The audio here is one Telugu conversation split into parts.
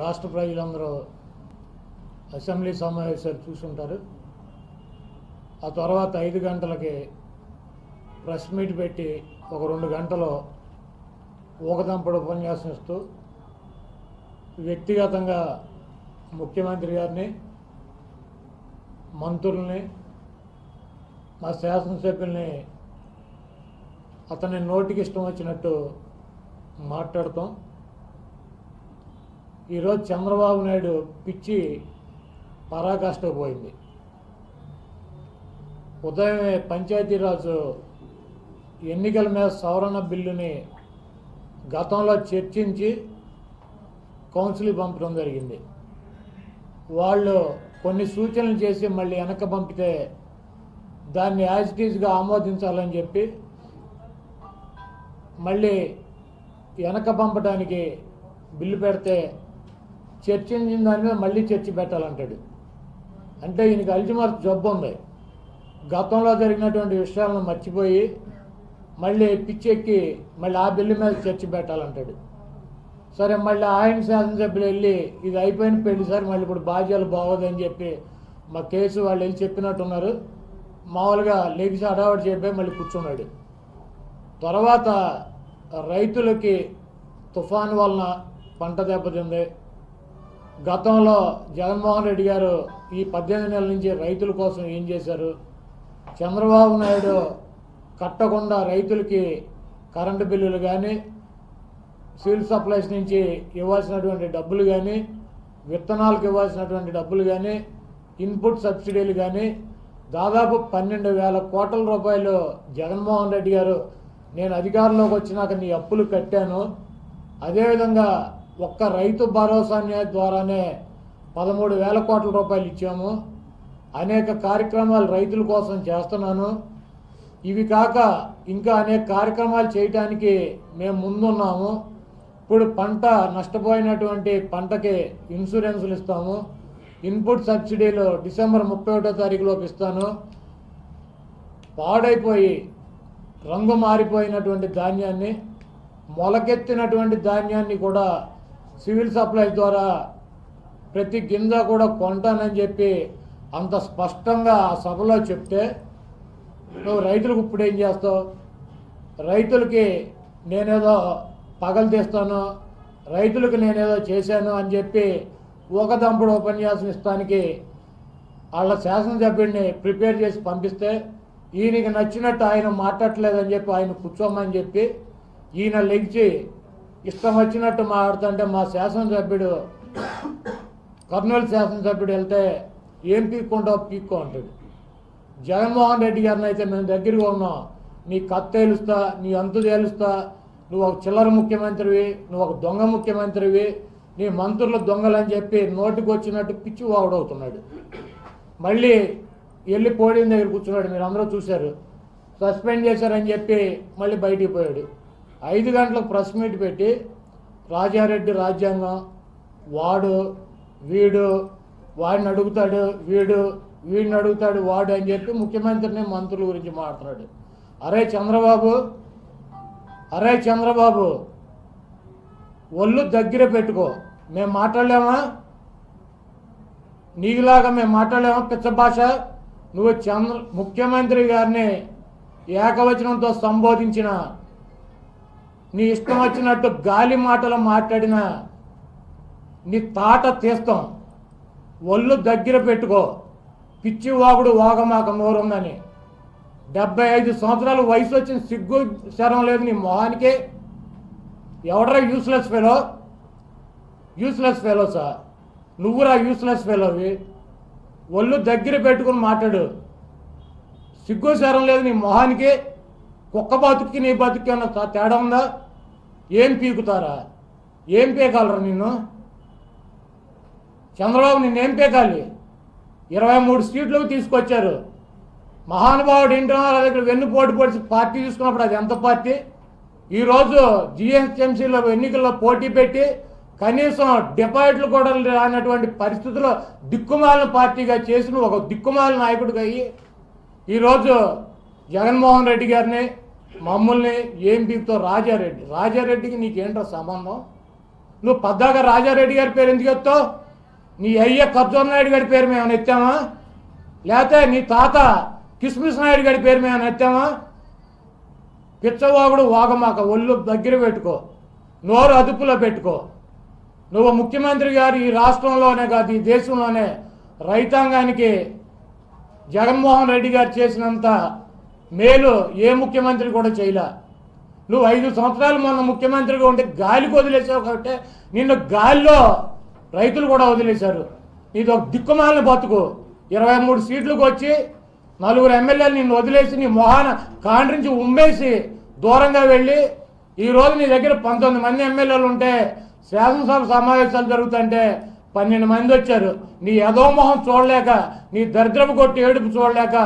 రాష్ట్ర ప్రజలందరూ అసెంబ్లీ సమావేశాలు చూసుంటారు. ఆ తర్వాత ఐదు గంటలకి ప్రెస్ మీట్ పెట్టి ఒక రెండు గంటలు ఊకదంపడు ఉపన్యాసం ఇస్తూ వ్యక్తిగతంగా ముఖ్యమంత్రి గారిని మంత్రుల్ని మా శాసనసభ్యుల్ని అతని నోటికి ఇష్టం వచ్చినట్టు మాట్లాడతాం. ఈరోజు చంద్రబాబు నాయుడు పిచ్చి పరాకాష్ట పోయింది. ఉదయమే పంచాయతీరాజు ఎన్నికల మీద సవరణ బిల్లుని గతంలో చర్చించి కౌన్సిల్ పంపడం జరిగింది. వాళ్ళు కొన్ని సూచనలు చేసి మళ్ళీ వెనక పంపితే దాన్ని యాజిటీజ్గా ఆమోదించాలని చెప్పి మళ్ళీ వెనక పంపడానికి బిల్లు పెడితే చర్చించిన దాని మీద మళ్ళీ చర్చి పెట్టాలంటాడు. అంటే ఈయనకి అల్జిమర్ జబ్బు ఉంది. గతంలో జరిగినటువంటి విషయాలను మర్చిపోయి మళ్ళీ పిచ్చెక్కి మళ్ళీ ఆ బిల్లు మీద చర్చ పెట్టాలంటాడు. సరే మళ్ళీ ఆయన శాసనసభ్యులు వెళ్ళి ఇది అయిపోయిన పెళ్ళి సార్ మళ్ళీ ఇప్పుడు బాధ్యాలు బాగోదని చెప్పి మా కేసు వాళ్ళు వెళ్ళి చెప్పినట్టున్నారు. మామూలుగా లెగిసి అడావడి చెప్పి మళ్ళీ కూర్చున్నాడు. తర్వాత రైతులకి తుఫాను వలన పంట దెబ్బతింది. గతంలో జగన్మోహన్ రెడ్డి గారు ఈ పద్దెనిమిది నెలల నుంచి రైతుల కోసం ఏం చేశారు? చంద్రబాబు నాయుడు కట్టకుండా రైతులకి కరెంటు బిల్లులు కానీ సివిల్ సప్లైస్ నుంచి ఇవ్వాల్సినటువంటి డబ్బులు కానీ విత్తనాలకు ఇవ్వాల్సినటువంటి డబ్బులు కానీ ఇన్పుట్ సబ్సిడీలు కానీ దాదాపు పన్నెండు వేల కోట్ల రూపాయలు జగన్మోహన్ రెడ్డి గారు నేను అధికారంలోకి వచ్చినాక నీ అప్పులు కట్టాను. అదేవిధంగా ఒక్క రైతు భరోసా ద్వారానే పదమూడు వేల కోట్ల రూపాయలు ఇచ్చాము. అనేక కార్యక్రమాలు రైతుల కోసం చేస్తున్నాను. ఇవి కాక ఇంకా అనేక కార్యక్రమాలు చేయటానికి మేము ముందున్నాము. ఇప్పుడు పంట నష్టపోయినటువంటి పంటకి ఇన్సూరెన్సులు ఇస్తాము. ఇన్పుట్ సబ్సిడీలు డిసెంబర్ ముప్పై ఒకటో తారీఖులోపు ఇస్తాను. పాడైపోయి రంగు మారిపోయినటువంటి ధాన్యాన్ని మొలకెత్తినటువంటి ధాన్యాన్ని కూడా సివిల్ సప్లైస్ ద్వారా ప్రతి గింజ కూడా కొంటానని చెప్పి అంత స్పష్టంగా ఆ సభలో చెప్తే నువ్వు రైతులకు ఇప్పుడు ఏం చేస్తావు? రైతులకి నేనేదో పగలు తీస్తాను రైతులకు నేనేదో చేశాను అని చెప్పి ఒక దంపుడు ఉపన్యాసం ఇస్తానికి వాళ్ళ శాసనసభ్యుడిని ప్రిపేర్ చేసి పంపిస్తే ఈయనకి నచ్చినట్టు ఆయన మాట్లాడలేదని చెప్పి ఆయన కూర్చోమని చెప్పి ఈయన లెగిచి ఇష్టం వచ్చినట్టు మాట్లాడుతుంటే మా శాసనసభ్యుడు కర్నూలు శాసనసభ్యుడు వెళ్తే ఏం పీక్కుంటావు పీక్కో అంటాడు. జగన్మోహన్ రెడ్డి గారిని అయితే మేము దగ్గరికి ఉన్నాం నీ కత్త తేలుస్తా నీ అంతు తేలుస్తా నువ్వు ఒక చిల్లర ముఖ్యమంత్రివి నువ్వు ఒక దొంగ ముఖ్యమంత్రివి నీ మంత్రులు దొంగలని చెప్పి నోటికి వచ్చినట్టు పిచ్చి వాడవుతున్నాడు మళ్ళీ వెళ్ళి పోడియం దగ్గర కూర్చున్నాడు. మీరు అందరూ చూశారు. సస్పెండ్ చేశారని చెప్పి మళ్ళీ బయటికి పోయాడు. ఐదు గంటలకు ప్రెస్ మీట్ పెట్టి రాజారెడ్డి రాజ్యాంగం వాడు వీడు వాడిని అడుగుతాడు వీడు వీడిని అడుగుతాడు వాడు అని చెప్పి ముఖ్యమంత్రిని మంత్రుల గురించి మాట్లాడు. అరే చంద్రబాబు అరే చంద్రబాబు ఒళ్ళు దగ్గర పెట్టుకో. మేము మాట్లాడలేమా? నీకులాగా మేము మాట్లాడలేమా పిచ్చ భాష? నువ్వు చంద్ర ముఖ్యమంత్రి గారిని ఏకవచనంతో సంబోధించిన నీ ఇష్టం వచ్చినట్టు గాలి మాటలు మాట్లాడిన నీ తాట తీస్తాం. ఒళ్ళు దగ్గర పెట్టుకో. పిచ్చి వాగుడు వాగమాక నోరుందని. డెబ్బై ఐదు సంవత్సరాలు వయసు వచ్చిన సిగ్గు శరం లేదు నీ మొహానికి. ఎవడరా useless fellow useless fellow sir నువ్వురా యూస్లెస్ ఫెలోవి ఒళ్ళు దగ్గర పెట్టుకుని మాట్లాడు. సిగ్గు శరం లేదు నీ మొహానికి. కుక్క బతుకి నీ బతుకి ఉన్న తేడా ఉందా? ఏం పీకుతారా? ఏం పీకాలరా నిన్ను? చంద్రబాబు నిన్నేం పీకాలి? ఇరవై మూడు సీట్లు తీసుకొచ్చారు. మహానుభావుడు ఇంటర్నల్ దగ్గర వెన్ను పోటీ పొడిచి పార్టీ తీసుకున్నప్పుడు అది ఎంత పార్టీ? ఈరోజు జిహెచ్ఎంసీలో ఎన్నికల్లో పోటీ పెట్టి కనీసం డిపాజిట్లు కూడా రానటువంటి పరిస్థితుల్లో దిక్కుమాలిన పార్టీగా చేసిన ఒక దిక్కుమాలిన నాయకుడిగా అయ్యి ఈరోజు జగన్మోహన్ రెడ్డి గారిని మమ్మల్ని ఏం పీకుతో రాజారెడ్డి? రాజారెడ్డికి నీకేంట్రా సంబంధం? నువ్వు పద్దాక రాజారెడ్డి గారి పేరు ఎందుకు ఎత్తావు? నీ అయ్య కర్జోన్ నాయుడు గారి పేరు మేము ఎత్తామా? లేకపోతే నీ తాత కిస్మిస్ నాయుడు గారి పేరు మేము ఎత్తామా? పిచ్చవాగుడు వాగమాక ఒళ్ళు దగ్గర పెట్టుకో. నోరు అదుపులో పెట్టుకో. నువ్వు ముఖ్యమంత్రి గారు ఈ రాష్ట్రంలోనే కాదు ఈ దేశంలోనే రైతాంగానికి జగన్మోహన్ రెడ్డి గారు చేసినంత మేలు ఏ ముఖ్యమంత్రి కూడా చేయలే. నువ్వు ఐదు సంవత్సరాలు మొన్న ముఖ్యమంత్రిగా ఉంటే గాలికి వదిలేసావు కాబట్టి నిన్ను గాలిలో రైతులు కూడా వదిలేశారు. ఇది ఒక దిక్కుమాలిన బతుకు. ఇరవై మూడు సీట్లకు వచ్చి నలుగురు ఎమ్మెల్యేలు నిన్ను వదిలేసి నీ మొహాన కాండ్రించి ఉమ్మేసి దూరంగా వెళ్ళి ఈ రోజు నీ దగ్గర పంతొమ్మిది మంది ఎమ్మెల్యేలు ఉంటే శాసనసభ సమావేశాలు జరుగుతుంటే పన్నెండు మంది వచ్చారు. నీ యదోమొహం చూడలేక నీ దరిద్రపు కొట్టి ఏడుపు చూడలేక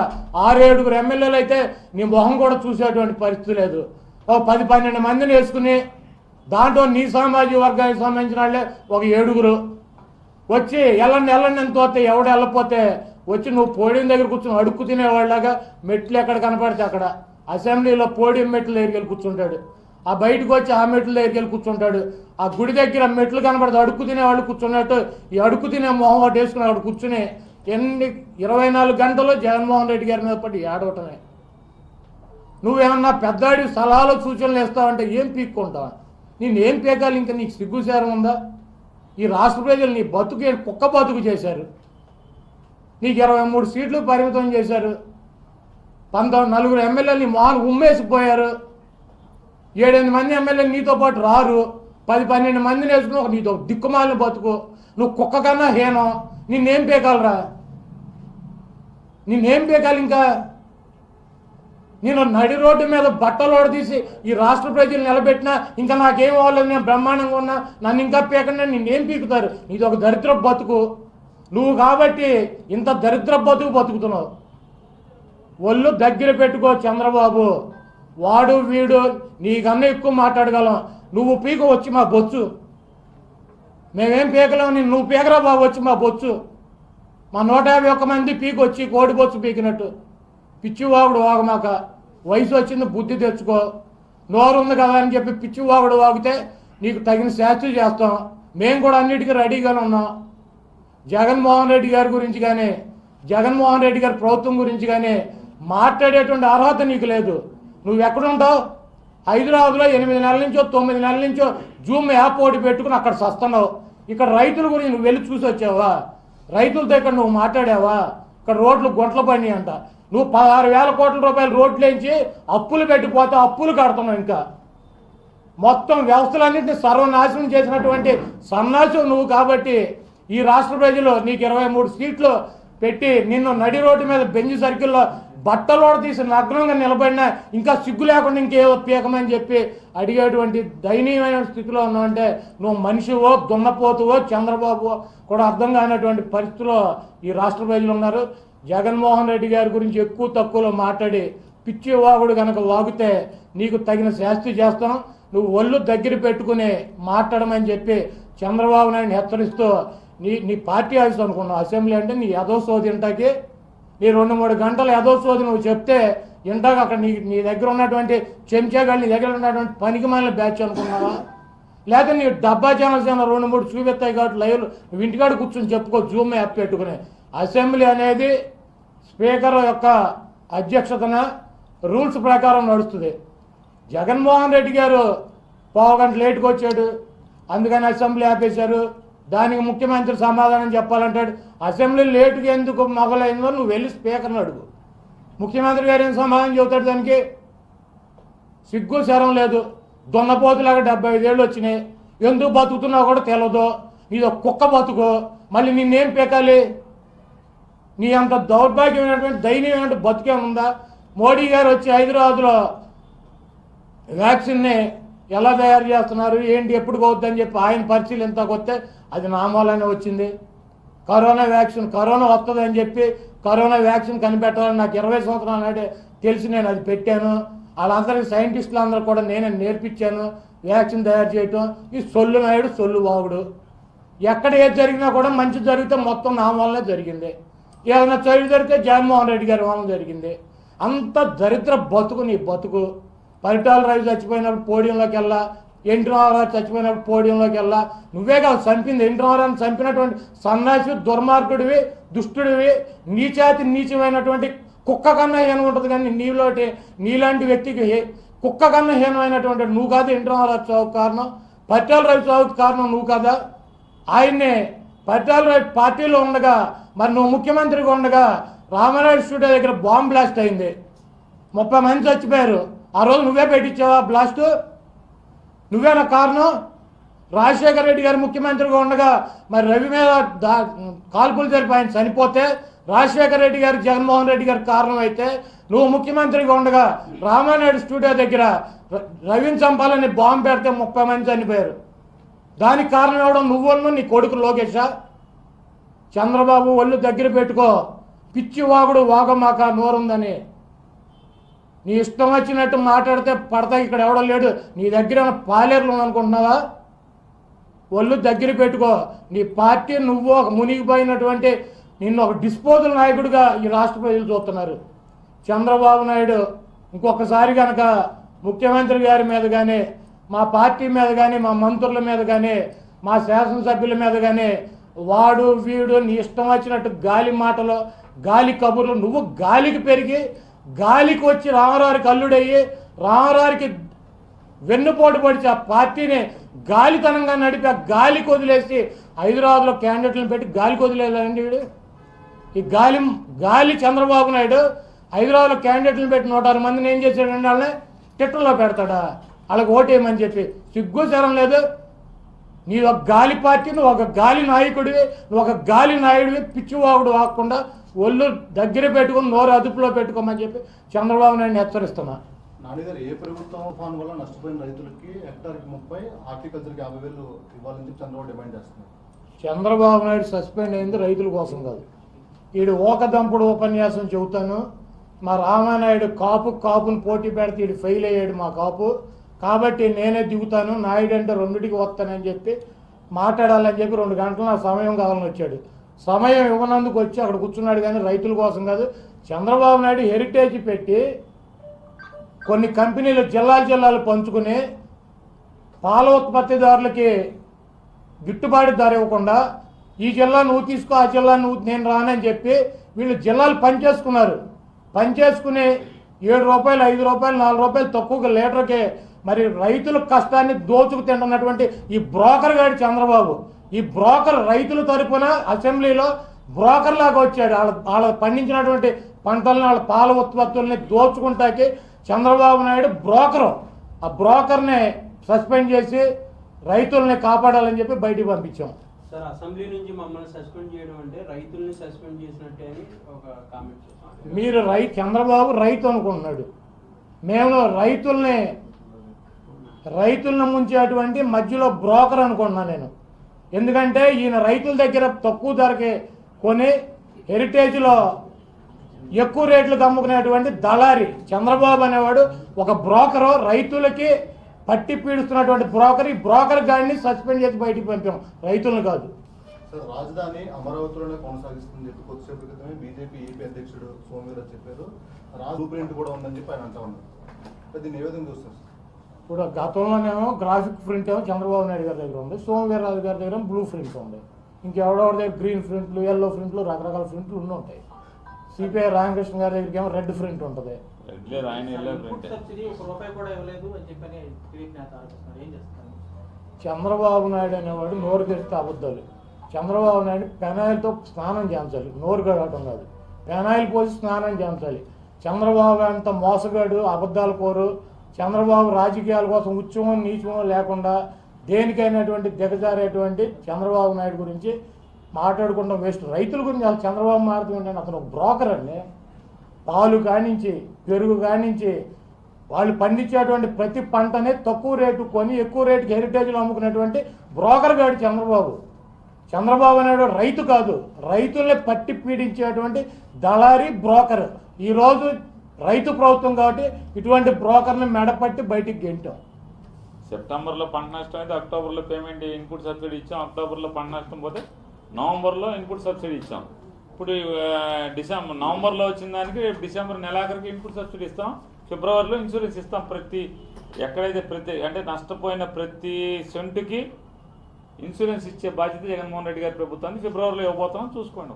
ఆరు ఏడుగురు ఎమ్మెల్యేలు అయితే నీ మొహం కూడా చూసేటువంటి పరిస్థితి లేదు. ఓ పది పన్నెండు మందిని వేసుకుని దాంట్లో నీ సామాజిక వర్గానికి సంబంధించిన వాళ్ళే ఒక ఏడుగురు. వచ్చి ఎల్లండి ఎల్లండి ఎంత పోతే ఎవడు వెళ్ళపోతే వచ్చి నువ్వు పోడియం దగ్గర కూర్చొని అడుక్కు తినేవాళ్ళగా మెట్లు ఎక్కడ కనపడితే అక్కడ? అసెంబ్లీలో పోడియం మెట్లు దగ్గరికి వెళ్ళి కూర్చుంటాడు. ఆ బయటకు వచ్చి ఆ మెట్ల దగ్గరికి వెళ్ళి కూర్చుంటాడు. ఆ గుడి దగ్గర మెట్లు కనబడదు అడుక్కు తినేవాళ్ళు కూర్చున్నట్టు ఈ అడుక్కు తినే మొహం ఒకటి వేసుకుని అక్కడ కూర్చుని ఎన్ని ఇరవై నాలుగు గంటలు జగన్మోహన్ రెడ్డి గారి మీద పట్టి ఏడవటమే. నువ్వేమన్నా పెద్దాడి సలహాలు సూచనలు ఇస్తావంటే ఏం పీక్కుంటావా? నేను ఏం పీకాలి? ఇంకా నీకు సిగ్గుసారం ఉందా? ఈ రాష్ట్ర ప్రజలు నీ బతుకు కుక్క బతుకు చేశారు. నీకు ఇరవై మూడు సీట్లు పరిమితం చేశారు. పంతొమ్మిది నలుగురు ఎమ్మెల్యేలు నీ మొహన్ ఉమ్మేసిపోయారు. ఏడెనిమిది మంది ఎమ్మెల్యేలు నీతో పాటు రారు. పది పన్నెండు మందిని వేసుకుని ఒక నీతో దిక్కుమాలిన బతుకు. నువ్వు కుక్క కన్నా హీనం. నిన్నేం పేకాలరా? నిన్నేం పీకాలి ఇంకా? నేను నడి రోడ్డు మీద బట్టలు తీసి ఈ రాష్ట్ర ప్రజలు నిలబెట్టినా ఇంకా నాకేం అవ్వలేదు. నేను బ్రహ్మాండంగా ఉన్నా. నన్ను ఇంకా పీకండి నిన్నేం పీకుతారు? ఇది ఒక దరిద్ర బతుకు. నువ్వు కాబట్టి ఇంత దరిద్ర బతుకు బతుకుతున్నావు. ఒళ్ళు దగ్గర పెట్టుకో చంద్రబాబు. వాడు వీడు నీకన్నా ఎక్కువ మాట్లాడగలం. నువ్వు పీక వచ్చి మా బొచ్చు. మేమేం పీకలేము నేను నువ్వు పీకరా బాబు వచ్చి మా బొచ్చు. మా నూట యాభై ఒక్క మంది పీకి వచ్చి కోడి బొచ్చు పీకినట్టు. పిచ్చివాగుడు వాగమాక. వయసు వచ్చింది బుద్ధి తెచ్చుకో. నోరు ఉంది కదా అని చెప్పి పిచ్చివాగుడు వాగితే నీకు తగిన శాస్త్రి చేస్తాం. మేము కూడా అన్నిటికీ రెడీగానే ఉన్నాం. జగన్మోహన్ రెడ్డి గారి గురించి కానీ జగన్మోహన్ రెడ్డి గారి ప్రభుత్వం గురించి కానీ మాట్లాడేటువంటి అర్హత నీకు లేదు. నువ్వు ఎక్కడుంటావు హైదరాబాద్లో ఎనిమిది నెలల నుంచో తొమ్మిది నెలల నుంచో జూమ్ యాప్ ఒకటి పెట్టుకుని అక్కడ సస్తున్నావు. ఇక్కడ రైతుల గురించి నువ్వు వెళ్ళి చూసి వచ్చావా? రైతులతో ఇక్కడ నువ్వు మాట్లాడావా? ఇక్కడ రోడ్లు గుంటలు పని అంట. నువ్వు పదహారు వేల కోట్ల రూపాయలు రోడ్లు అప్పులు పెట్టిపోతే అప్పులు కడుతున్నావు ఇంకా. మొత్తం వ్యవస్థలన్నింటినీ సర్వనాశనం చేసినటువంటి సన్నాసం నువ్వు కాబట్టి ఈ రాష్ట్ర ప్రజలు నీకు ఇరవై మూడు సీట్లు పెట్టి నిన్ను నడి రోడ్డు మీద బెంజ్ సర్కిల్లో బట్టలోడ తీసి నగ్నంగా నిలబడినా ఇంకా సిగ్గు లేకుండా ఇంకేదో పీకమని చెప్పి అడిగేటువంటి దయనీయమైన స్థితిలో ఉన్నావంటే నువ్వు మనిషివో దున్నపోతువో చంద్రబాబు కూడా అర్థం కానటువంటి పరిస్థితిలో ఈ రాష్ట్ర ప్రజలు ఉన్నారు. జగన్మోహన్ రెడ్డి గారి గురించి ఎక్కువ తక్కువలో మాట్లాడి పిచ్చి వాగుడు కనుక వాగితే నీకు తగిన శాస్తి చేస్తాం నువ్వు ఒళ్ళు దగ్గర పెట్టుకుని మాట్లాడమని చెప్పి చంద్రబాబు నాయుడిని హెచ్చరిస్తూ నీ నీ పార్టీ ఆఫీస్ అనుకున్నావు. అసెంబ్లీ అంటే నీ యదో సోది నీ రెండు మూడు గంటలు యదో నువ్వు చెప్తే ఇంటాక అక్కడ నీ నీ దగ్గర ఉన్నటువంటి చెంచాగాళ్ళు నీ దగ్గర ఉన్నటువంటి పనికి మాలిన బ్యాచ్ అనుకున్నావా? లేకపోతే నీ డబ్బా ఛానల్స్ ఏమైనా రెండు మూడు చూపెత్తాయి కాబట్టి లైవ్ నువ్వు ఇంటికాడ కూర్చొని చెప్పుకో జూమ్ యాప్ పెట్టుకుని. అసెంబ్లీ అనేది స్పీకర్ యొక్క అధ్యక్షతన రూల్స్ ప్రకారం నడుస్తుంది. జగన్మోహన్ రెడ్డి గారు పావు గంట లేట్కి వచ్చాడు. అందుకని అసెంబ్లీ ఆపేశారు. దానికి ముఖ్యమంత్రి సమాధానం చెప్పాలంటాడు. అసెంబ్లీ లేటుగా ఎందుకు మొదలైందో నువ్వు వెళ్ళి స్పీకర్ని అడుగు. ముఖ్యమంత్రి గారు ఏం సమాధానం చెబుతాడు దానికి? సిగ్గు శరం లేదు. దున్నపోతులాగా డెబ్బై ఐదేళ్ళు వచ్చినాయి. ఎందుకు బతుకుతున్నావు కూడా తెలియదు నీదో కుక్క బతుకు. మళ్ళీ నిన్నేం పీకాలి? నీ అంత దౌర్భాగ్యమైనటువంటి దయనీయమైన బతుకే ఉందా మోడీ గారు వచ్చి హైదరాబాద్లో వ్యాక్సిన్ని ఎలా తయారు చేస్తున్నారు? ఏంటి? ఎప్పుడు పోవద్దని చెప్పి ఆయన పరిశీలించక వస్తే అది నా మూలనే వచ్చింది. కరోనా వ్యాక్సిన్ కరోనా వస్తుందని చెప్పి కరోనా వ్యాక్సిన్ కనిపెట్టాలని నాకు ఇరవై సంవత్సరాల నాటే తెలిసి నేను అది పెట్టాను. వాళ్ళందరికీ సైంటిస్టులు అందరూ కూడా నేనే నేర్పించాను. వ్యాక్సిన్ తయారు చేయటం. ఈ సొల్లు నాయుడు సొల్లు బాగుడు ఎక్కడ ఏది జరిగినా కూడా మంచి జరిగితే మొత్తం నా వల్లనే జరిగింది. ఏదైనా చెడు జరిగితే జగన్మోహన్ రెడ్డి గారి వలన జరిగింది. అంత దరిద్ర బతుకు నీ బతుకు. పరిటాల రవి చచ్చిపోయినప్పుడు పోడియంలోకి వెళ్ళా ఎన్టీ రామారావు చచ్చిపోయినప్పుడు పోడియంలోకి వెళ్ళా. నువ్వే కాదు చంపింది ఎన్టీ రామారావుని చంపినటువంటి సన్నాసి దుర్మార్గుడివి దుష్టుడివి నీచాతి నీచమైనటువంటి కుక్క కన్నా హీనం ఉంటుంది కానీ నీలోటి నీలాంటి వ్యక్తికి కుక్క కన్నా హీనమైనటువంటి నువ్వు కాదు ఎన్టీ రామారావు చావుకు కారణం. పట్టాల రవి చావుకు కారణం నువ్వు కదా? ఆయన్నే పరిటాల రవి పార్టీలో ఉండగా మరి నువ్వు ముఖ్యమంత్రిగా ఉండగా రామారాయుడు స్టూడియో దగ్గర బాంబ్ బ్లాస్ట్ అయింది. ముప్పై మంది చచ్చిపోయారు. ఆ రోజు నువ్వే పెట్టించావా బ్లాస్ట్? నువ్వేనా కారణం రాజశేఖర రెడ్డి గారు ముఖ్యమంత్రిగా ఉండగా మరి రవి మీద కాల్పులు జరిపి ఆయన చనిపోతే రాజశేఖర రెడ్డి గారు జగన్మోహన్ రెడ్డి గారు కారణం అయితే నువ్వు ముఖ్యమంత్రిగా ఉండగా రామానాయుడు స్టూడియో దగ్గర ర- రవిని చంపాలని బాంబు పెడితే ముప్పై మంది చనిపోయారు. దానికి కారణం ఇవ్వడం నువ్వు నీ కొడుకు లోకేష. చంద్రబాబు ఒళ్ళు దగ్గర పెట్టుకో. పిచ్చి వాగుడు వాగమాక నోరుందని. నీ ఇష్టం వచ్చినట్టు మాట్లాడితే పడతా ఇక్కడ ఎవడో లేడు. నీ దగ్గర ఏమైనా పాలేర్లు అనుకుంటున్నావా ఒళ్ళు దగ్గర పెట్టుకో. నీ పార్టీ నువ్వు ఒక మునిగిపోయినటువంటి నిన్ను ఒక డిస్పోజల్ నాయకుడిగా ఈ రాష్ట్ర ప్రజలు చూస్తున్నారు. చంద్రబాబు నాయుడు ఇంకొకసారి కనుక ముఖ్యమంత్రి గారి మీద కానీ మా పార్టీ మీద కానీ మా మంత్రుల మీద కానీ మా శాసనసభ్యుల మీద కానీ వాడు వీడు నీ ఇష్టం వచ్చినట్టు గాలి మాటలు గాలి కబుర్లు నువ్వు గాలికి పెరిగి గాలికి వచ్చి రామరారికి అల్లుడయ్యి రామరారికి వెన్నుపోటు పడిచి ఆ పార్టీని గాలితనంగా నడిపి ఆ గాలికి వదిలేసి హైదరాబాద్లో క్యాండిడేట్లను పెట్టి గాలికి వదిలేదండి వీడు. ఈ గాలి గాలి చంద్రబాబు నాయుడు హైదరాబాద్లో క్యాండిడేట్లను పెట్టి నూట ఆరు మందిని ఏం చేశాడండి వాళ్ళని? టిట్టర్లో పెడతాడా? వాళ్ళకి ఓటేయమని చెప్పి. సిగ్గు శరం లేదు. నీ ఒక గాలి పార్టీ నువ్వు ఒక గాలి నాయకుడివి నువ్వు ఒక గాలి నాయుడివి పిచ్చివాగుడు వాకుండా ఒళ్ళు దగ్గర పెట్టుకుని నోరు అదుపులో పెట్టుకోమని చెప్పి చంద్రబాబు నాయుడిని హెచ్చరిస్తున్నా. నాన్నగారు ఏ ప్రభుత్వం ఫాన్ వల్ల నష్టపోయిన రైతులకి హెక్టార్కి ముప్పై హార్టికల్చర్కి యాభై వేలు ఇవ్వాలని చెప్పి చంద్రబాబు డిమాండ్ చేస్తున్నారు. చంద్రబాబు నాయుడు సస్పెండ్ అయింది రైతుల కోసం కాదు. ఈడు ఓకదంపుడు ఉపన్యాసం చెబుతాను. మా రామానాయుడు కాపు కాపుని పోటీ పెడితే ఈడు ఫెయిల్ అయ్యాడు మా కాపు. కాబట్టి నేనే దిగుతాను నాయుడు అంటే రెండుటికి వస్తానని చెప్పి మాట్లాడాలని చెప్పి రెండు గంటలు నా సమయం కావాలని వచ్చాడు. సమయం ఇవ్వనందుకు వచ్చి అక్కడ కూర్చున్నాడు కానీ రైతుల కోసం కాదు. చంద్రబాబు నాయుడు హెరిటేజ్ పెట్టి కొన్ని కంపెనీలు జిల్లాలు జిల్లాలు పంచుకుని పాల ఉత్పత్తిదారులకి గిట్టుబాటు ధర ఇవ్వకుండా ఈ జిల్లా నువ్వు తీసుకో ఆ జిల్లా నువ్వు నేను రానని చెప్పి వీళ్ళు జిల్లాలు పనిచేసుకున్నారు. పనిచేసుకుని ఏడు రూపాయలు ఐదు రూపాయలు నాలుగు రూపాయలు తక్కువ లీటర్కి మరి రైతుల కష్టాన్ని దోచుకు తింటున్నటువంటి ఈ బ్రోకర్ గాడి చంద్రబాబు. ఈ బ్రోకర్ రైతుల తరపున అసెంబ్లీలో బ్రోకర్ లాగా వచ్చాడు. వాళ్ళ వాళ్ళ పండించినటువంటి పంటలను వాళ్ళ పాల ఉత్పత్తుల్ని దోచుకుంటాకి చంద్రబాబు నాయుడు బ్రోకరు. ఆ బ్రోకర్ని సస్పెండ్ చేసి రైతుల్ని కాపాడాలని చెప్పి బయటికి పంపించాం. సార్ అసెంబ్లీ నుంచి మమ్మల్ని సస్పెండ్ చేయడం అంటే రైతుల్ని సస్పెండ్ చేసినట్టే అని ఒక కామెంట్ మీరు రై చంద్రబాబు రైతు అనుకుంటున్నాడు. మేము రైతుల్ని రైతులను ముంచేటువంటి మధ్యలో బ్రోకర్ అనుకుంటున్నాను నేను. ఎందుకంటే ఈయన రైతుల దగ్గర తక్కువ ధరకి కొని హెరిటేజ్లో ఎక్కువ రేట్లు దమ్ముకునేటువంటి దళారి చంద్రబాబు అనేవాడు ఒక బ్రోకరు. రైతులకి పట్టి పీడుస్తున్నటువంటి బ్రోకర్. ఈ బ్రోకర్ గాడిని సస్పెండ్ చేసి బయటికి పంపాం. రైతులను కాదు. రాజధాని అమరావతిలోనే కొనసాగిస్తుంది చెప్పి కొద్దిసేపు క్రితమే బీజేపీ ఏపీ అధ్యక్షుడు సోమవీరరావు చెప్పారు. రాజు ప్రింట్ కూడా ఉందని చెప్పి ఆయన అంటా ఉన్నారు. దీన్ని ఏ విధంగా చూస్తారు? ఇప్పుడు గతంలోనేమో గ్రాఫిక్ ప్రింట్ ఏమో చంద్రబాబు నాయుడు గారి దగ్గర ఉంది సోమవీర్రాజు గారి దగ్గర బ్లూ ప్రింట్ ఉంది. ఇంకెవడెవరి దగ్గర గ్రీన్ ప్రింట్లు ఎల్లో ప్రింట్లు రకరకాల ప్రింట్లు ఉండి ఉంటాయి. సిపిఐ రామకృష్ణ గారి దగ్గరికి ఏమో రెడ్ ప్రింట్ ఉంటుంది. చంద్రబాబు నాయుడు అనేవాడు నోరు తెరిస్తే అబద్ధాలు. చంద్రబాబు నాయుడు పెనాయిల్తో స్నానం చేయించాలి. నోరు గడవటం కాదు. పెనాయిల్ పోసి స్నానం చేయించాలి. చంద్రబాబు అంత మోసగాడు అబద్ధాలు కోరు చంద్రబాబు రాజకీయాల కోసం ఉత్సవం నీచమో లేకుండా దేనికైనటువంటి దిగజారేటువంటి చంద్రబాబు నాయుడు గురించి మాట్లాడుకుంటాం. వేస్ట్. రైతుల గురించి అసలు చంద్రబాబు మాట్లాడుతుంటే అతను ఒక బ్రోకర్ అండి. పాలు కానించి పెరుగు కానించి వాళ్ళు పండించేటువంటి ప్రతి పంటని తక్కువ రేటు కొని ఎక్కువ రేటుకి హెరిటేజ్లో అమ్ముకునేటువంటి బ్రోకర్ గాడు చంద్రబాబు. చంద్రబాబు అనేవాడు రైతు కాదు. రైతుల్ని పట్టి పీడించేటువంటి దళారి బ్రోకర్. ఈరోజు రైతు ప్రభుత్వం కాబట్టి ఇటువంటి బ్రోకర్ని మెడపట్టి బయటికి గెంటాం. సెప్టెంబర్లో పంట నష్టం అయితే అక్టోబర్లో పేమెంట్ ఇన్పుట్ సబ్సిడీ ఇచ్చాం. అక్టోబర్లో పంట నష్టం పోతే నవంబర్లో ఇన్పుట్ సబ్సిడీ ఇచ్చాం. ఇప్పుడు డిసెంబర్ నవంబర్లో వచ్చిన దానికి డిసెంబర్ నెలాఖరికి ఇన్పుట్ సబ్సిడీ ఇస్తాం. ఫిబ్రవరిలో ఇన్సూరెన్స్ ఇస్తాం ప్రతి ఎక్కడైతే ప్రతి అంటే నష్టపోయిన ప్రతి సెంటుకి ఇన్సూరెన్స్ ఇచ్చే బాధ్యత జగన్మోహన్ రెడ్డి గారి ప్రభుత్వాన్ని ఫిబ్రవరిలో ఇవ్వబోతాం చూసుకోండి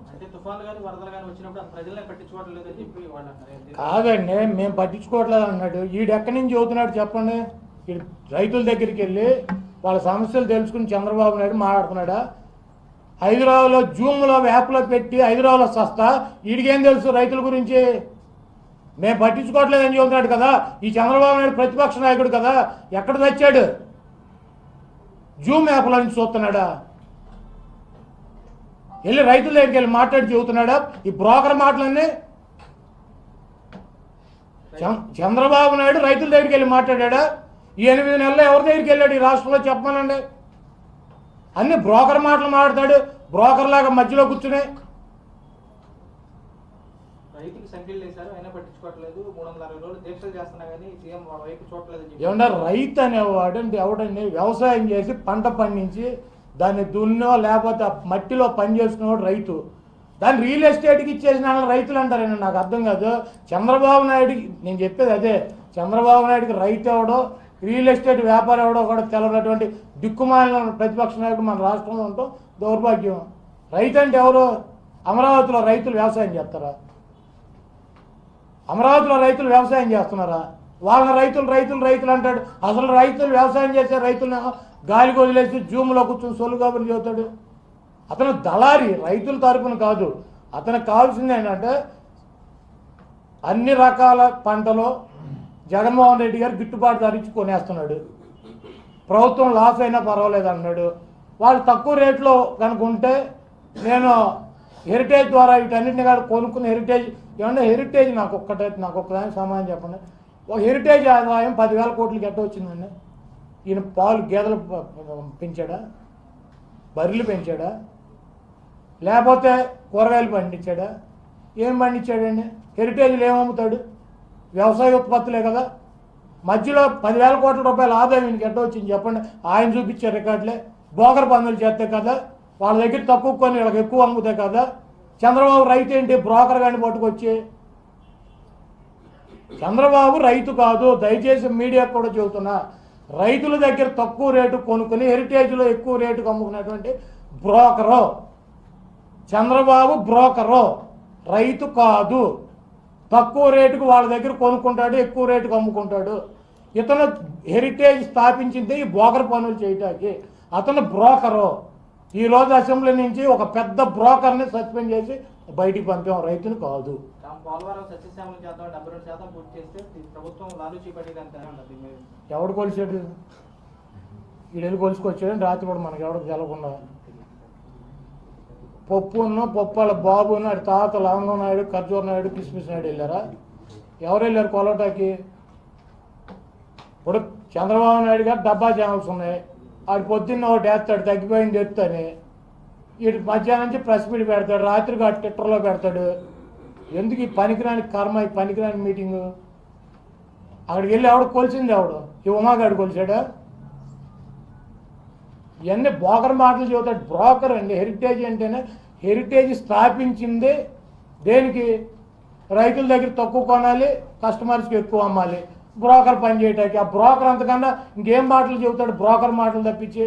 కాదండి మేము పట్టించుకోవట్లేదు అన్నాడు. ఈడు ఎక్కడి నుంచి చదువుతున్నాడు చెప్పండి? ఈడు రైతుల దగ్గరికి వెళ్ళి వాళ్ళ సమస్యలు తెలుసుకుని చంద్రబాబు నాయుడు మాట్లాడుతున్నాడా? హైదరాబాద్లో జూమ్లో యాప్లో పెట్టి హైదరాబాద్లో సస్తా. వీడికేం తెలుసు రైతుల గురించి? మేము పట్టించుకోవట్లేదని చెబుతున్నాడు కదా. ఈ చంద్రబాబు నాయుడు ప్రతిపక్ష నాయకుడు కదా. ఎక్కడ తెచ్చాడు? జూమ్ యాప్లో నుంచి చూస్తున్నాడా? వెళ్ళి రైతుల దగ్గరికి వెళ్ళి మాట్లాడి చెబుతున్నాడా? ఈ బ్రోకర్ మాటలన్నీ? చం- చంద్రబాబు నాయుడు రైతుల దగ్గరికి వెళ్ళి మాట్లాడా ఈ ఎనిమిది నెలలు ఎవరి దగ్గరికి వెళ్ళాడు? ఈ రాష్ట్రంలో చెప్పమనండి. అన్ని బ్రోకర్ మాటలు మాట్లాడతాడు. బ్రోకర్ లాగా మధ్యలో కూర్చుని రైతుకి సంఖ్యలు వేశారు అయినా పట్టించుకోవట్లేదు. మూడు వందల అరవై రోజులు దీక్షలు చేస్తున్నా కానీ సీఎం వైపు ఏమన్నా రైతు అనేవాడు అంటే ఎవడండి? వ్యవసాయం చేసి పంట పండించి దాన్ని దున్నో లేకపోతే మట్టిలో పని చేసుకునేవాడు రైతు. దాన్ని రియల్ ఎస్టేట్కి ఇచ్చేసిన రైతులు అంటారండి నాకు అర్థం కాదు. చంద్రబాబు నాయుడికి నేను చెప్పేది అదే. చంద్రబాబు నాయుడికి రైతు ఎవడో రియల్ ఎస్టేట్ వ్యాపారం ఎవడో కూడా తెలవనటువంటి దిక్కుమాలిన ప్రతిపక్ష నాయకుడు మన రాష్ట్రంలో ఉంటాం దౌర్భాగ్యం. రైతు అంటే ఎవరు? అమరావతిలో రైతులు వ్యవసాయం చేస్తారా? అమరావతిలో రైతులు వ్యవసాయం చేస్తున్నారా? వాళ్ళ రైతులు రైతులు రైతులు అంటాడు. అసలు రైతులు వ్యవసాయం చేసే రైతులను గాలి వదిలేసి జూమ్లో కూర్చొని సొల్లు కబుర్లు చెబుతాడు అతను దళారి రైతుల తరపున కాదు. అతనికి కావాల్సింది ఏంటంటే అన్ని రకాల పంటలు జగన్మోహన్ రెడ్డి గారు గిట్టుబాటు ధరించి కొనేస్తున్నాడు. ప్రభుత్వం లాస్ అయినా పర్వాలేదు అన్నాడు. వాళ్ళు తక్కువ రేట్లో కనుక ఉంటే నేను హెరిటేజ్ ద్వారా వీటన్నిటిని కూడా కొనుక్కున్న హెరిటేజ్ ఏమన్నా హెరిటేజ్ నాకు ఒక్కటైతే నాకు ఒక్కదాని సమాధానం చెప్పండి. ఒక హెరిటేజ్ ఆదాయం పదివేల కోట్లకి గట్ట వచ్చిందండి. ఈయన పాలు గేదెలు పెంచాడా? బర్రెలు పెంచాడా? లేకపోతే కూరగాయలు పండించాడా? ఏం పండించాడండి? హెరిటేజ్లు ఏమమ్ముతాడు వ్యవసాయ ఉత్పత్తులే కదా. మధ్యలో పదివేల కోట్ల రూపాయల ఆదాయం ఈయనకి ఎట్ట వచ్చింది చెప్పండి. ఆయన చూపించే రికార్డులే. బోకర్ పనులు చేస్తే కదా వాళ్ళ దగ్గర తక్కువ కొని వీళ్ళకి ఎక్కువ అమ్ముతాయి కదా. చంద్రబాబు రైతు ఏంటి? బ్రోకర్ కానీ పట్టుకొచ్చి. చంద్రబాబు రైతు కాదు దయచేసి మీడియా కూడా చెబుతున్నా. రైతుల దగ్గర తక్కువ రేటు కొనుక్కుని హెరిటేజ్లో ఎక్కువ రేటుకు అమ్ముకున్నటువంటి బ్రోకరు. చంద్రబాబు బ్రోకరు. రైతు కాదు. తక్కువ రేటుకు వాళ్ళ దగ్గర కొనుక్కుంటాడు ఎక్కువ రేటుకు అమ్ముకుంటాడు. ఇతను హెరిటేజ్ స్థాపించింది ఈ బ్రోకర్ పనులు చేయటానికి. అతను బ్రోకరు. ఈ రోజు అసెంబ్లీ నుంచి ఒక పెద్ద బ్రోకర్ని సస్పెండ్ చేసి బయటికి పంపాం రైతుని కాదు. ఎవడు కొలిచాడు? వీడెళ్ళి కొలుసుకొచ్చాడు రాత్రి కూడా మనకి ఎవరికి తెలకుండా పప్పును పప్పాల బాబును అటు తాత లవంగం నాయుడు ఖర్జూర నాయుడు కిస్మిస్ నాయుడు వెళ్ళారా? ఎవరు వెళ్ళారు కొలటాకి? ఇప్పుడు చంద్రబాబు నాయుడు గారు డబ్బా ఛానల్స్ ఉన్నాయి. ఆడు పొద్దున్న ఒకటి వేస్తాడు తగ్గిపోయింది ఎత్తుని వీడు మధ్యాహ్నం నుంచి ప్రెస్ మీట్ పెడతాడు రాత్రికి ఆ ట్విట్టర్లో పెడతాడు. ఎందుకు ఈ పనికిరాని కర్మ ఈ పనికిరాని మీటింగు అక్కడికి వెళ్ళి ఆవిడ కొలిసింది ఆవిడ ఈ ఉమాగాడు కొలిసాడా ఇవన్నీ బ్రోకర్ మాటలు చెబుతాడు. బ్రోకర్ అండి హెరిటేజ్ అంటేనే హెరిటేజ్ స్థాపించింది దేనికి? రైతుల దగ్గర తక్కువ కొనాలి కస్టమర్స్కి ఎక్కువ అమ్మాలి. బ్రోకర్ పని చేయటానికి. ఆ బ్రోకర్ అంతకన్నా ఇంకేం మాటలు చెబుతాడు? బ్రోకర్ మాటలు తప్పించి.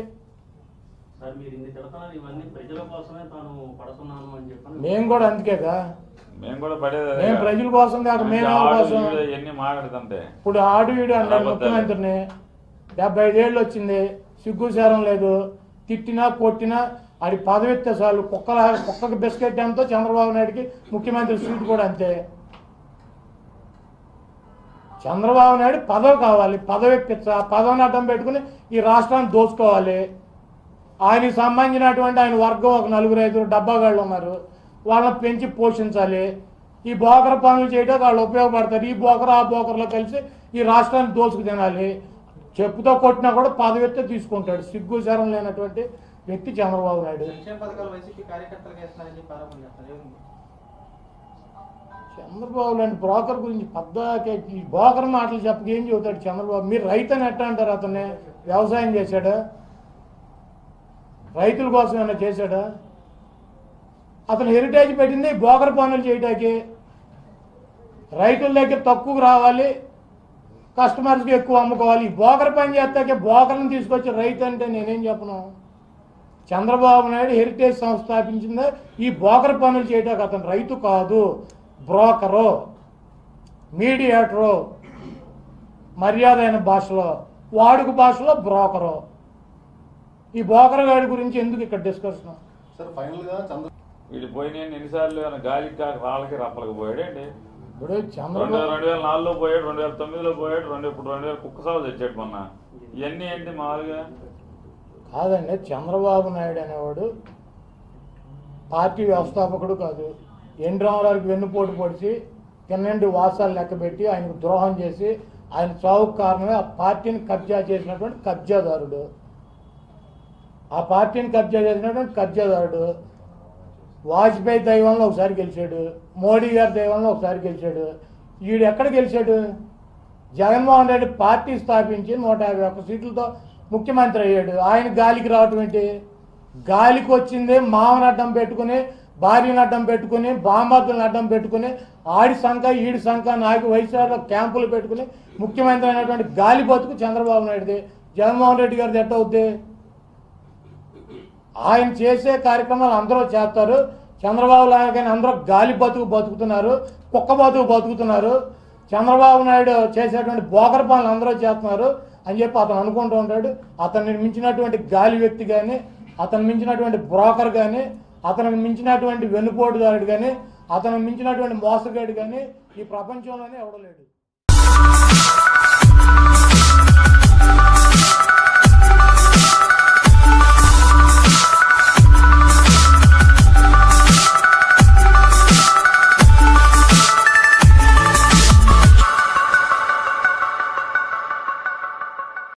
సార్ మీరు ఇన్ని తిడతారు ఇవన్నీ ప్రజల కోసమే తాను పడుతున్నాను అని చెప్పని. మేము కూడా అందుకేగా మేము కూడా పడేది అదే మేము కదా. ప్రజల కోసం కాక మేము కోసం ఇప్పుడు ఆడు వీడు అన్నాడు అబద్ధాలు. ముఖ్యమంత్రిని. డెబ్బై ఐదేళ్ళు వచ్చింది సిగ్గు శారం లేదు. తిట్టినా కొట్టినా ఆడి పదవెత్తే చాలు కుక్కల కుక్కకి బిస్కెట్ ఎంతో చంద్రబాబు నాయుడికి ముఖ్యమంత్రి సీట్ కూడా అంతే. చంద్రబాబు నాయుడు పదవి కావాలి పదవి ఎక్కించ ఆ పదవిని అడ్డం పెట్టుకుని ఈ రాష్ట్రాన్ని దోచుకోవాలి. ఆయనకి సంబంధించినటువంటి ఆయన వర్గం ఒక నలుగురు ఐదుగురు డబ్బాగాళ్ళు ఉన్నారు. వాళ్ళని పెంచి పోషించాలి. ఈ బోకర పనులు చేయడం వాళ్ళు ఉపయోగపడతారు. ఈ బోకర ఆ బోకర్లో కలిసి ఈ రాష్ట్రాన్ని దోచుకు తినాలి. చెప్పుతో కొట్టినా కూడా పదవెత్తే తీసుకుంటాడు. సిగ్గు లేనటువంటి వ్యక్తి చంద్రబాబు నాయుడు. చంద్రబాబు లాంటి బ్రోకర్ గురించి పద్దాకే ఈ బ్రోకర్ మాటలు చెప్పక ఏం చెబుతాడు చంద్రబాబు? మీరు రైతు అని ఎట్లా అంటారు అతన్ని? వ్యవసాయం చేశాడా? రైతుల కోసం ఏమైనా చేశాడా? అతను హెరిటేజ్ పెట్టింది బ్రోకర్ పనులు చేయటానికి. రైతుల దగ్గర తక్కువ రావాలి కస్టమర్స్కి ఎక్కువ అమ్ముకోవాలి. ఈ బోకర్ పని చేస్తాకే బోకర్ని తీసుకొచ్చి రైతు అంటే నేనేం చెప్పను? చంద్రబాబు నాయుడు హెరిటేజ్ సంస్థ ఈ బోకర్ పనులు చేయడానికి అతను రైతు కాదు. బ్రోకరు మీడియేటరు మర్యాద అయిన భాషలో వాడుక భాషలో బ్రోకరు. ఈ బ్రోకర్ గాడి గురించి ఎందుకు ఇక్కడ డిస్కషన్ సార్ ఫైనల్గా చంద్ర వీడు పోయిన ఎన్నిసార్లు గాలికి కాక రాళ్ళకి రప్పలకి పోయాడండి. ఇప్పుడు రెండు చంద్రబాబు రెండు వేల నాలుగులో పోయాడు రెండు వేల తొమ్మిదిలో పోయాడు రెండు ఇప్పుడు రెండు వేల కుక్క సాగు తెచ్చాడు మొన్న. ఇవన్నీ ఏంటి మామూలుగా? కాదండి చంద్రబాబు నాయుడు అనేవాడు పార్టీ వ్యవస్థాపకుడు కాదు. ఎన్ రామారావుకి వెన్నుపోటు పొడిచి తిన్నండి వాసాలు లెక్కబెట్టి ఆయనకు ద్రోహం చేసి ఆయన చావుకు కారణమే ఆ పార్టీని కబ్జా చేసినటువంటి కబ్జాదారుడు. ఆ పార్టీని కబ్జా చేసినటువంటి కబ్జాదారుడు. వాజ్పేయి దైవంలో ఒకసారి గెలిచాడు. మోడీ గారి దైవంలో ఒకసారి గెలిచాడు. వీడు ఎక్కడ గెలిచాడు? జగన్మోహన్ రెడ్డి పార్టీ స్థాపించి నూట యాభై ఒక్క సీట్లతో ముఖ్యమంత్రి అయ్యాడు. ఆయన గాలికి రావటం ఏంటి? గాలికి వచ్చింది మామనడ్డం పెట్టుకుని భార్యను అడ్డం పెట్టుకుని బాంబాతులను అడ్డం పెట్టుకుని ఆడి సంఖ ఈడి సంఖ నాకు వైశాఖ క్యాంపులు పెట్టుకుని ముఖ్యమంత్రి అయినటువంటి గాలి బతుకు చంద్రబాబు నాయుడిది. జగన్మోహన్ రెడ్డి గారిది ఎట్ట అవుద్ది? ఆయన చేసే కార్యక్రమాలు అందరూ చేస్తారు. చంద్రబాబు నాయుడు అందరూ గాలి బతుకు బతుకుతున్నారు కుక్క బతుకు బతుకుతున్నారు. చంద్రబాబు నాయుడు చేసేటువంటి బోకర పనులు అందరూ చేస్తున్నారు అని చెప్పి అతను అనుకుంటూ ఉంటాడు. అతన్ని మించినటువంటి గాలి వ్యక్తి కానీ అతను మించినటువంటి బ్రోకర్ కానీ అతను మించినటువంటి వెన్నుపోటుదారుడు కానీ అతను మించినటువంటి మోసగాడు కానీ ఈ ప్రపంచంలోనే ఎవడలేడు